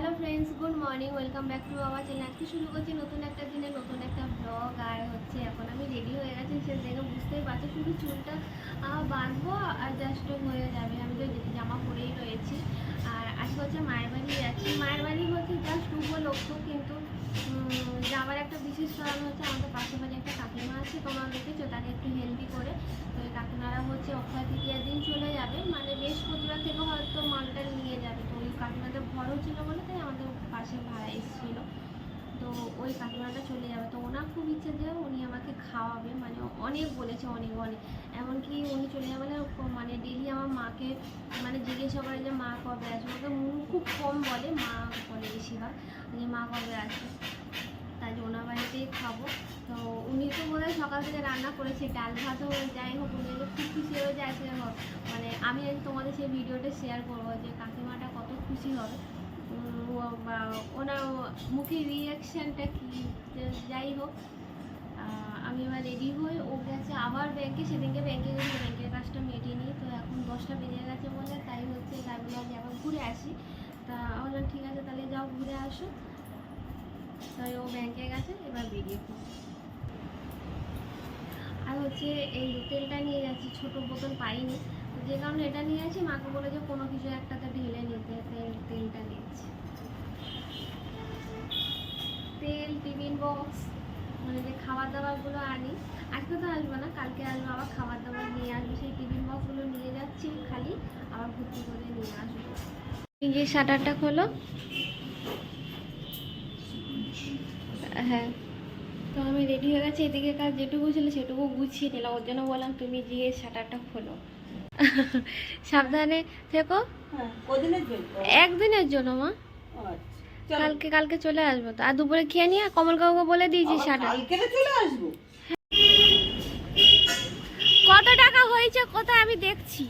Hello friends good morning welcome back to our channel আজকে শুরু করছি নতুন একটা দিনে নতুন একটা ব্লগ আর হচ্ছে এখন আমি রেডি হয়ে গেছি, সে বুঝতেই পারছ শুধু চুলটা বাঁধবো আর জাস্ট হয়ে যাবে। আমি তো জামা পরেই রয়েছি আর আজকে হচ্ছে মায়ের বাড়ি যাচ্ছি। মায়ের বাড়ি হচ্ছে জাস্ট উপলক্ষ কিন্তু যাওয়ার একটা বিশেষ কারণ হচ্ছে আমাদের পাশের বাড়ি একটা কাকিমা আছে, তোমরা দেখেছ, তাকে একটু হেলদি করে। তো কাকিমারা হচ্ছে অক্ষয় তৃতীয়ার দিন চলে যাবে। মানে বৃহস্পতিবার থেকে হয়তো মালটা নিয়ে যাবে। কাকিমাদের ঘরও ছিল বলে তাই আমাদের পাশে ভাড়া এসেছিল। তো ওই কাকিমাটা চলে যাবে। তো ওনার খুব ইচ্ছে যে উনি আমাকে খাওয়াবে। মানে অনেক বলেছে, অনেক অনেক। এমনকি উনি চলে যাবে মানে ডেলি আমার মাকে মানে জিজ্ঞাসা করে যে, মা কবে আসবে? ওকে মুখ খুব কম বলে, মা বলে বেশিরভাগ যে, মা কবে আসবে? তাই জন্য ওনার বাড়িতেই খাব। তো উনি তো বোধ সকাল থেকে রান্না করেছে, ডাল ভাত ভাতও যাই হোক, উনি যে খুব খুশি হয়ে যায় মানে আমি তোমাদের সেই ভিডিওটা শেয়ার করব যে, কাকিমাটা খুশি হবে। ওনার মুখের রিয়াকশানটা কি? যাই হোক আমি এবার রেডি হই। ও গেছে আবার ব্যাংকে সেদিনকে ব্যাংকে গেছে ব্যাংকের কাজটা মেটে নিই তো এখন দশটা বেজে গেছে বলে, তাই হচ্ছে ভাবলাম যে আবার ঘুরে আসি। তা বললাম, ঠিক আছে, তাহলে যাও ঘুরে আসো। তাই ও ব্যাংকে গেছে, এবার বেরিয়ে পড়ো। আর হচ্ছে এই তেলটা নিয়ে যাচ্ছি, ছোটো বোতল পাইনি। যে কারণে এটা নিয়ে যাচ্ছি মাকে বলে যে কোনো কিছু একটাতে ঢেলে নিতে, তেল, তেলটা নিচ্ছি। তেল, টিফিন বক্স মানে যে খাবার দাবারগুলো আনি। আজকে তো আসব না, কালকে আসব, আবার খাবার দাবার নিয়ে আসব। সেই টিফিন বক্সগুলো নিয়ে যাচ্ছি খালি, আবার ভর্তি করে নিয়ে আসব। যে শাটারটা খোলো। হ্যাঁ। তো আমি রেডি হয়ে গেছি এদিকে কাজ যেটুকু ছিল সেটুকু গুছিয়ে নিলাম। ওর জন্য বললাম, তুমি গিয়ে শাটারটা খোলো। সাবধানে থেকো। হ্যাঁ, কদিনের জন্য? একদিনের জন্য মা। আচ্ছা। কালকে কালকে চলে আসব তো। আর দুপুরে খেয়ে নিয়ে কমল কাকুকে বলে দিয়েছি আসব? কত টাকা হয়েছে কোথায় আমি দেখছি।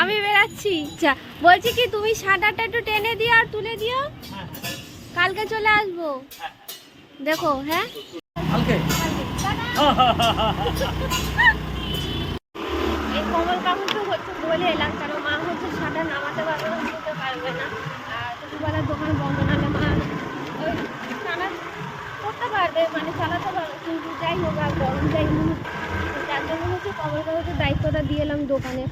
আমি বেরাচ্ছি আচ্ছা বলছি কি তুমি শাটারটা একটু টেনে দিও আর তুলে দিও। কালকে চলে আসব। দেখো হ্যাঁ? কালকে এই তো হচ্ছে বলে এলাম কারণ মা হচ্ছে সাটা নামাতে পারবে না তুলতে পারবে না। আর দুপুরবেলার দোকান বন্ধ, নাহলে মা ওই টানা করতে পারবে মানে চালাতে পারবে। কিন্তু যাই হোক, আর গরম যাই যার জন্য হচ্ছে কমল কাকুকে দায়িত্বটা দিয়ে এলাম দোকানে।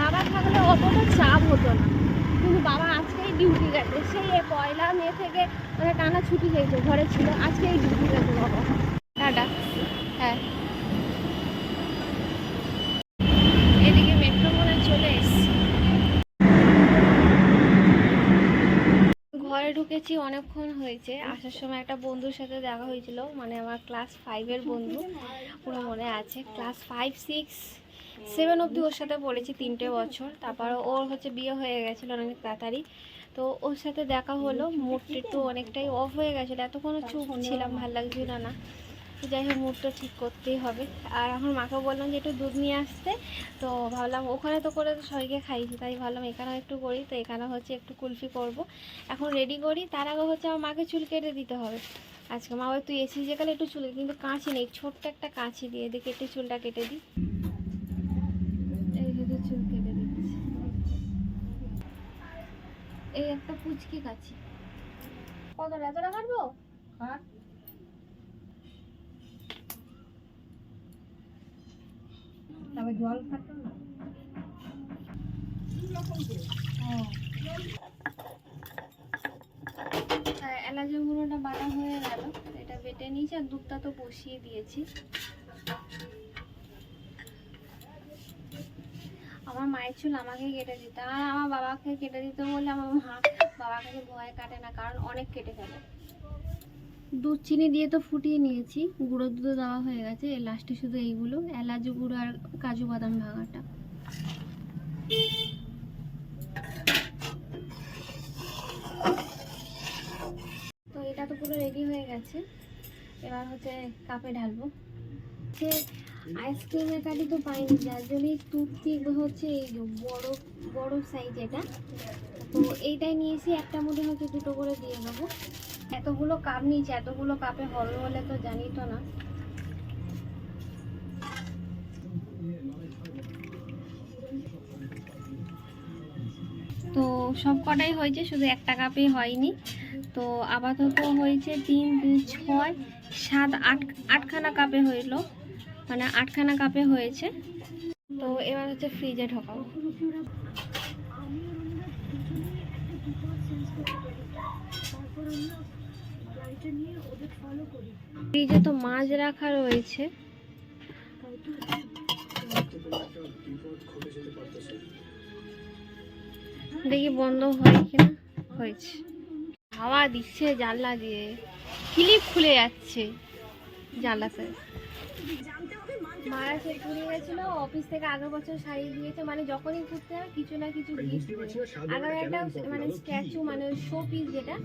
বাবা থাকলে অতটা চাপ হতো না, কিন্তু বাবা আজকেই ডিউটি গেছে। সেই পয়লা মে থেকে মানে টানা ছুটি হয়েছে, ঘরে ছিল, আজকেই ডিউটি গেছে বাবা। টাটা। হ্যাঁ এদিকে মেট্রো মনে হয় চলে এসছি ঘরে ঢুকেছি, অনেকক্ষণ হয়েছে। আসার সময় একটা বন্ধুর সাথে দেখা হয়েছিল মানে আমার ক্লাস ফাইভের বন্ধু। পুরো মনে আছে ক্লাস ফাইভ সিক্স সেভেন অবধি ওর সাথে পড়েছি তিনটে বছর। তারপর ওর হচ্ছে বিয়ে হয়ে গেছিল অনেক তাড়াতাড়ি। তো ওর সাথে দেখা হলো, মুডটা একটু অনেকটাই অফ হয়ে গেছিল। এতক্ষণ চুপ ছিলাম ভালো লাগছিল না। যাই হোক মুডটা ঠিক করতেই হবে। আর এখন মাকে বললাম যে একটু দুধ নিয়ে আসতে। তো ভাবলাম ওখানে তো করে সবাইকে খাইয়েছি, তাই ভাবলাম এখানেও একটু করি। তো এখানে হচ্ছে একটু কুলফি করব। এখন রেডি করি, তার আগে হচ্ছে আমার মাকে চুল কেটে দিতে হবে। আজকে মা বলে, তুই এসি যে গেলে একটু চুল, কিন্তু কাঁচি নেই, ছোট্ট একটা কাঁচি দিয়ে দিয়ে একটু চুলটা কেটে দিই। এই যদি চুল কেটে দিচ্ছি। এই একটা পুচকি কাছি কত এতটা কাটবো কাট। তবে জল খাটো এলাচের গুঁড়োটা বাটা হয়ে গেল, এটা বেটে নিয়েছি আর দুধটা তো বসিয়ে দিয়েছি। আমার মায়ের চুল আমাকেই কেটে দিতে, আর আমার বাবাকে কেটে দিতে বললে আমার মা বাবার কাছে ভয় কাটে না, কারণ অনেক কেটে ফেলে দুধ চিনি দিয়ে তো ফুটিয়ে নিয়েছি। গুঁড়ো দুধও দেওয়া হয়ে গেছে। লাস্টে শুধু এইগুলো, এলাচ গুঁড়ো আর কাজু বাদাম ভাঙাটা। তো এটা তো পুরো রেডি হয়ে গেছে। এবার হচ্ছে কাপে ঢালবো। সে আইসক্রিমের কাঠি তো পাইনি, যার জন্য টুথপিক হচ্ছে এই বড় বড় সাইজ এটা। তো এইটাই নিয়েছি, একটা মধ্যে হচ্ছে দুটো করে দিয়ে দেবো। এতগুলো কাপ নিয়েছি, এতগুলো কাপে হবে বলে তো জানি তো না। তো সব কটাই হয়েছে, শুধু একটা কাপে হয়নি। তো আপাতত হয়েছে তিন, দুই, ছয়, সাত, আট, আটখানা কাপে হইল। মানে আটখানা কাপে হয়েছে। তো এবার হচ্ছে ফ্রিজে ঢোকাবো। ফ্রিজে তো মাছ রাখা রয়েছে। দেখি বন্ধ হয় কিনা? হয়েছে। হাওয়া দিচ্ছে জানলা দিয়ে। ক্লিপ খুলে যাচ্ছে জানলাতে মারা সে ঘুরে গেছিল অফিস থেকে আগের বছর শাড়ি দিয়েছে। মানে যখনই ঘুরতে হয় কিছু না কিছু গিফট আগের একটা মানে স্ট্যাচু মানে শো পিস যেটা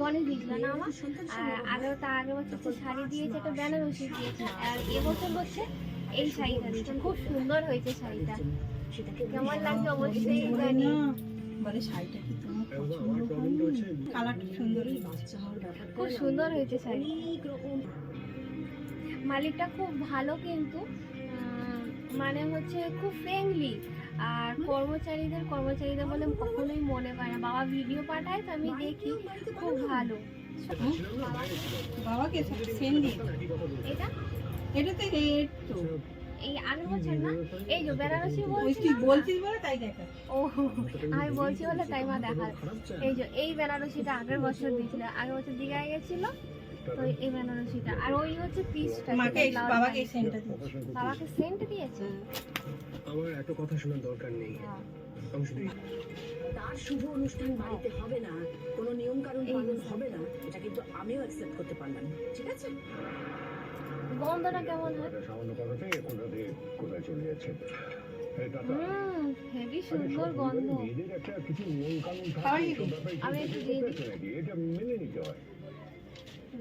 গণেশ দিয়েছিল না আমার আগের তার আগের বছর হচ্ছে শাড়ি দিয়েছে একটা বেনারসি দিয়েছে। আর এবছর হচ্ছে এই শাড়িটা দিয়েছে। খুব সুন্দর হয়েছে শাড়িটা। কেমন লাগছে অবশ্যই জানি। বলে শাড়িটা কি তোমার সুন্দর খুব সুন্দর হয়েছে শাড়ি মালিকটা খুব ভালো কিন্তু মানে হচ্ছে খুব ফ্রেন্ডলি আর কর্মচারীদের কর্মচারীদের বলে কখনোই মনে করে না। বাবা ভিডিও পাঠায় তো আমি দেখি খুব ভালো। বাবাকে সেন দিয়ে এটা? এটা তো রেট তো। এই আগের বছর না? এই যে বেনারসি বলছি তুই বলছিস বলে তাই দেখা ও আমি বলছি বলে তাই মা দেখার এই যে এই বেনারসিটা আগের বছর দিয়েছিল আগের বছর দীঘায় গেছিল তো এই বেনারসিটা। আর ওই হচ্ছে পিসটা বাবাকে সেন্টটা বাবাকে সেন্ট দিয়েছে? আমার এত কথা শোনার দরকার নেই। হ্যাঁ। আমি শুধু তার শুভ অনুষ্ঠান বাড়িতে হবে না কোনো নিয়ম কানুন পালন হবে না এটা কিন্তু আমিও অ্যাকসেপ্ট করতে পারলাম। ঠিক আছে? গন্ধটা কেমন হয়? সামান্য কথাতে কোথা থেকে কোথায় চলে যাচ্ছে। হেভি সুন্দর গন্ধ। আমি একটু দিয়ে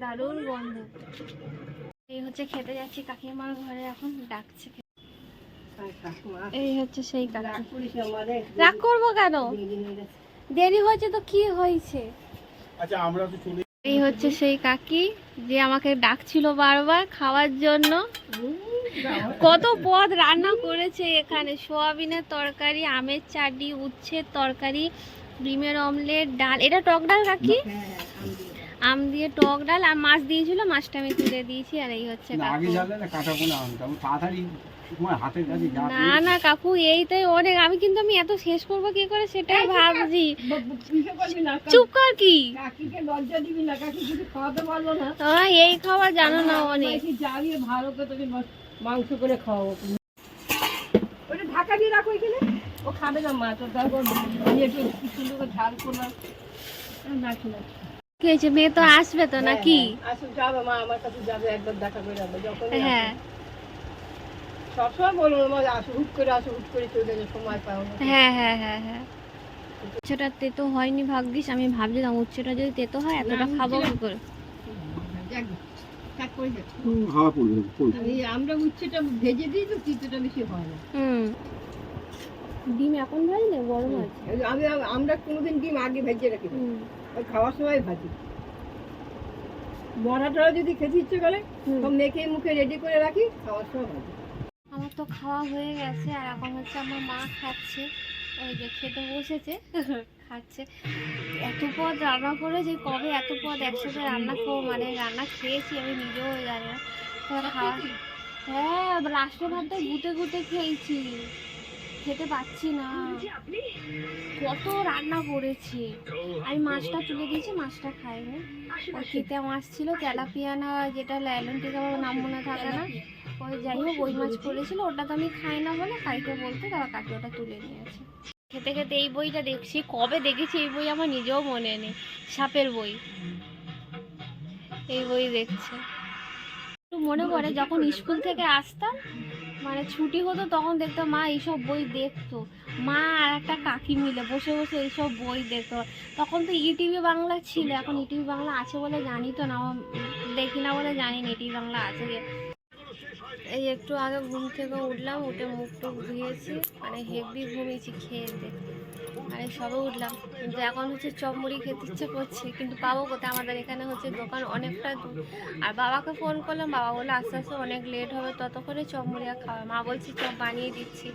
দারুণ গন্ধ। এই হচ্ছে খেতে যাচ্ছি কাকিমার ঘরে এখন ডাকছে এই হচ্ছে সেই কাকি রাগ করব কেন? দেরি হয়েছে তো কি হয়েছে? আচ্ছা আমরা তো চলে এই হচ্ছে সেই কাকি যে আমাকে ডাকছিল বারবার খাওয়ার জন্য। কত পদ রান্না করেছে এখানে। সোয়াবিনের তরকারি আমের চাটনি উচ্ছের তরকারি ডিমের অমলেট ডাল। এটা টক ডাল কাকি? আম দিয়ে টক ডাল। আর মাছ দিয়েছিল মাছটা আমি তুলে দিয়েছি। আর এই হচ্ছে কাকু। না না না কাকু এইটাই অনেক। আমি কিন্তু আমি এত শেষ করব কি করে সেটাই ভাবছি। চুপ কর কি? কাকিকে লজ্জা দিবি না কাকি কিছু খাওয়াতে পারল না। আহ, এই খাওয়া জানো না অনেক। ভালো করে মাংস করে খাওয়াবো। ওটা ঢাকা দিয়ে রাখো এখানে। ও খাবে না মা তো একটু সুন্দর করে ঝাল করলাম নাকি না কি হয়েছে মেয়ে তো আসবে তো নাকি? আসো যাবে মা আমার কাছে যাবে একবার দেখা করে যাবে যখন হ্যাঁ। সবসময় বলব আসো হুট করে আসো হুট করে চলে যাবে সময় পাও না হ্যাঁ হ্যাঁ হ্যাঁ হ্যাঁ। উচ্ছেটা তেতো হয়নি ভাগ্যিস আমি ভাবছিলাম উচ্ছেটা যদি তেতো হয় এতটা খাব কি করে। হাওয়া পড়বে আমরা উচ্ছেটা ভেজে দিই তো তিতোটা বেশি হয় না। হুম। ডিম এখন ভাজলে? গরম আছে। আমি আমরা কোনোদিন ডিম আগে ভেজে রাখি ওই খাওয়ার সময় ভাজি। বড়া টড়া যদি খেতে ইচ্ছে করে সব মেখে মুখে রেডি করে রাখি খাওয়ার সময় ভাজি। আমার তো খাওয়া হয়ে গেছে আর এখন হচ্ছে আমার মা খাচ্ছে। ওই যে খেতে বসেছে খাচ্ছে। এত পদ রান্না করে যে কবে এত পদ একসাথে রান্না করব? মানে রান্না খেয়েছি আমি নিজেও জানি না। খাওয়া হ্যাঁ লাস্টে ভাতটা গুটে গুটে খেয়েছি। খেতে পাচ্ছি না। কত রান্না করেছি। আমি মাছটা তুলে দিয়েছি মাছটা খাইনি। ওই কেতে মাছ ছিল তেলাপিয়া না যেটা ল্যালন আমার নাম মনে থাকে না। ওই যাই হোক ওই মাছ পড়েছিল ওটা তো আমি খাই না বলে কাইকে বলতে তারা কাকি ওটা তুলে নিয়েছে খেতে খেতে এই বইটা দেখছি কবে দেখেছি এই বই আমার নিজেও মনে নেই সাপের বই। এই বই দেখছে। একটু মনে পড়ে যখন স্কুল থেকে আসতাম মানে ছুটি হতো তখন দেখতাম মা এইসব বই দেখতো। মা আর একটা কাকি মিলে বসে বসে এইসব বই দেখতো। তখন তো ইটিভি বাংলা ছিল এখন ইটিভি বাংলা আছে বলে জানি তো না দেখি না বলে জানি না ইটিভি বাংলা আছে এই একটু আগে ঘুম থেকে উঠলাম, উঠে মুখ টুক ধুয়েছি মানে হেভি ঘুমিয়েছি খেয়ে এই সবে উঠলাম। কিন্তু এখন হচ্ছে চপ মুড়ি খেতে ইচ্ছে করছে, কিন্তু পাবো কোথায়? আমাদের এখানে হচ্ছে দোকান অনেকটা দূর। আর বাবাকে ফোন করলাম, বাবা বলে আস্তে আস্তে অনেক লেট হবে, ততক্ষণে চপ মুড়ি আর খাওয়া। মা বলছি, চপ বানিয়ে দিচ্ছি,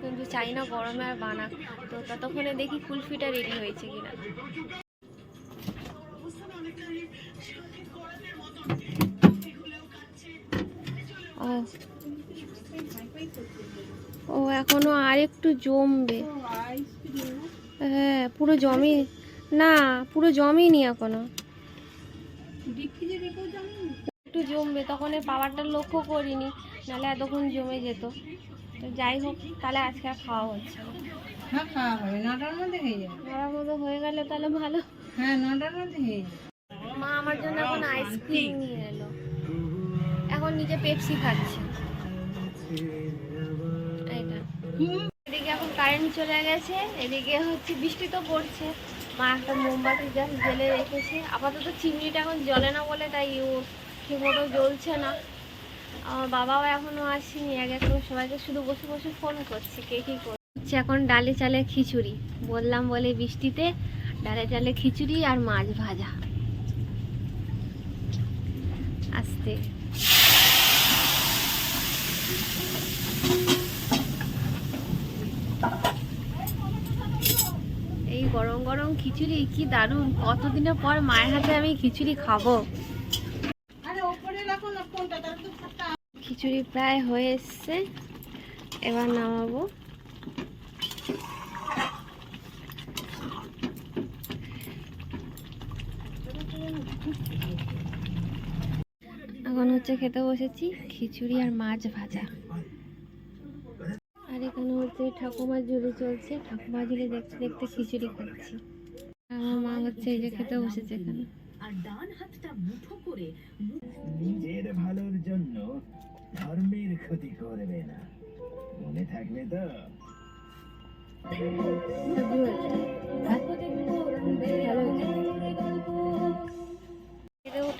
কিন্তু চাই না গরমে আর বানাক। তো ততক্ষণে দেখি কুলফিটা রেডি হয়েছে কিনা। ও এখনও আর একটু জমবে। হ্যাঁ পুরো জমি না পুরো জমিনি এখনও। একটু জমবে তখন এই পাওয়ারটা লক্ষ্য করিনি নাহলে এতক্ষণ জমে যেত। তো যাই হোক তাহলে আজকে আর খাওয়া হচ্ছে হ্যাঁ খাওয়া হবে নটার মধ্যে হয়ে যাবে। খাওয়ার মতো হয়ে গেলে তাহলে ভালো। হ্যাঁ নটার মধ্যে হয়ে যাবে। মা আমার জন্য এখন আইসক্রিম নিয়ে এলো। এখন নিজে পেপসি খাচ্ছে। এদিকে এখন কারেন্ট চলে গেছে, এদিকে হচ্ছে বৃষ্টি তো পড়ছে। মা একটা মোমবাতি জাস্ট জেলে রেখেছে। আপাতত চিমনিটা এখন জ্বলে না বলে তাই ও ঠিকমতো জ্বলছে না। আমার বাবাও এখনও আসেনি, এক এক সবাইকে শুধু বসে বসে ফোন করছে, কে কী করছে। এখন ডালে চালে খিচুড়ি। বললাম বলে বৃষ্টিতে ডালে চালে খিচুড়ি আর মাছ ভাজা। আস্তে। এই গরম গরম খিচুড়ি কি দারুণ। কতদিনের পর মায়ের হাতে আমি খিচুড়ি খাব? খিচুড়ি প্রায় হয়ে এসছে। এবার নামাবো। এখন হচ্ছে খেতে বসেছি খিচুড়ি আর মাছ ভাজা। আর এখানে হচ্ছে ঠাকুমার ঝুলি চলছে ঠাকুমার ঝুলি দেখতে দেখতে খিচুড়ি খাচ্ছি আমার মা হচ্ছে এই যে খেতে বসেছে এখানে। আর ডান হাতটা মুঠো করে নিজের ভালোর জন্য ধর্মের ক্ষতি করবে না। মনে থাকবে তো।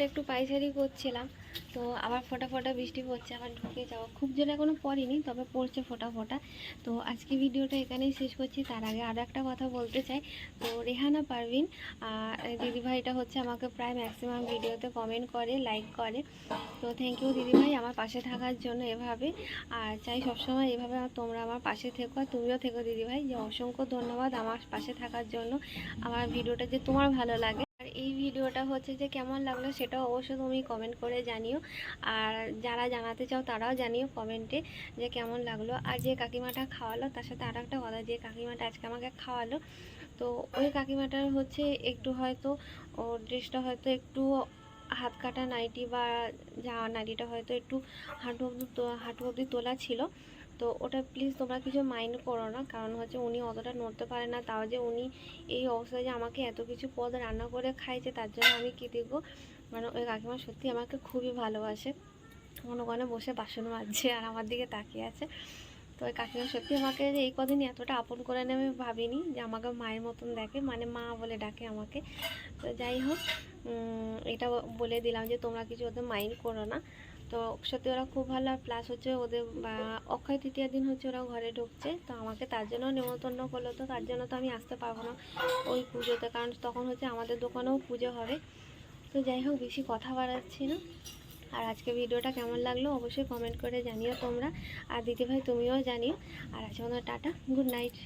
একটু পাইচারি করছিলাম। তো আবার ফোটা ফোটা বৃষ্টি পড়ছে, আবার ঢুকে যাওয়া খুব জোরে এখনও পড়েনি, তবে পড়ছে ফোটা ফোটা। তো আজকে ভিডিওটা এখানেই শেষ করছি। তার আগে আরও একটা কথা বলতে চাই। তো রেহানা পারভিন দিদিভাইটা হচ্ছে আমাকে প্রায় ম্যাক্সিমাম ভিডিওতে কমেন্ট করে লাইক করে। তো থ্যাংক ইউ দিদিভাই আমার পাশে থাকার জন্য এভাবে। আর চাই সবসময় এভাবে তোমরা আমার পাশে থেকো আর তুমিও থেকো দিদিভাই। যে অসংখ্য ধন্যবাদ আমার পাশে থাকার জন্য। আমার ভিডিওটা যে তোমার ভালো লাগে। এই ভিডিওটা হচ্ছে যে কেমন লাগল সেটা অবশ্যই তুমি কমেন্ট করে জানিও। আর যারা জানাতে চাও তারাও জানিও কমেন্টে যে কেমন লাগল। আর যে কাকিমাটা খাওয়ালো তার সাথে আর একটা কথা, যে কাকিমাটা আজকে আমাকে খাওয়ালো, তো ওই কাকিমাটার হচ্ছে একটু হয়তো ওর ড্রেসটা হয়তো একটু হাত কাটা নাইটি বা যা নাইটিটা হয়তো একটু হাঁটু অব্দি তো- হাঁটু অব্দি তোলা ছিল। তো ওটা প্লিজ তোমরা কিছু মাইন্ড করো না। কারণ হচ্ছে উনি অতটা নড়তে পারে না। তাও যে উনি এই অবস্থায় যে আমাকে এত কিছু পদ রান্না করে খাইছে, তার জন্য আমি কৃতজ্ঞ মানে ওই কাকিমা সত্যি আমাকে খুবই ভালোবাসে। কোনো কোনো বসে বাসন মাজছে আর আমার দিকে তাকিয়ে আছে। তো ওই কাকিমা সত্যি আমাকে যে এই কদিন এতটা আপন করে নেবে আমি ভাবিনি যে আমাকে মায়ের মতন দেখে মানে মা বলে ডাকে আমাকে। তো যাই হোক এটা বলে দিলাম যে তোমরা কিছু ওদের মাইন্ড করো না। তো সত্যি ওরা খুব ভালো, আর প্লাস হচ্ছে ওদের অক্ষয় তৃতীয় দিন হচ্ছে ওরা ঘরে ঢুকছে। তো আমাকে তার জন্য নেমন্তন্ন করল তো, তার জন্য তো আমি আসতে পারব না ওই পুজোতে, কারণ তখন হচ্ছে আমাদের দোকানেও পুজো হবে। তো যাই হোক, বেশি কথা বাড়াচ্ছি না। আর আজকে ভিডিওটা কেমন লাগল অবশ্যই কমেন্ট করে জানিও তোমরা। আর দিদিভাই তুমিও জানিও। আর আজকে টাটা গুড নাইট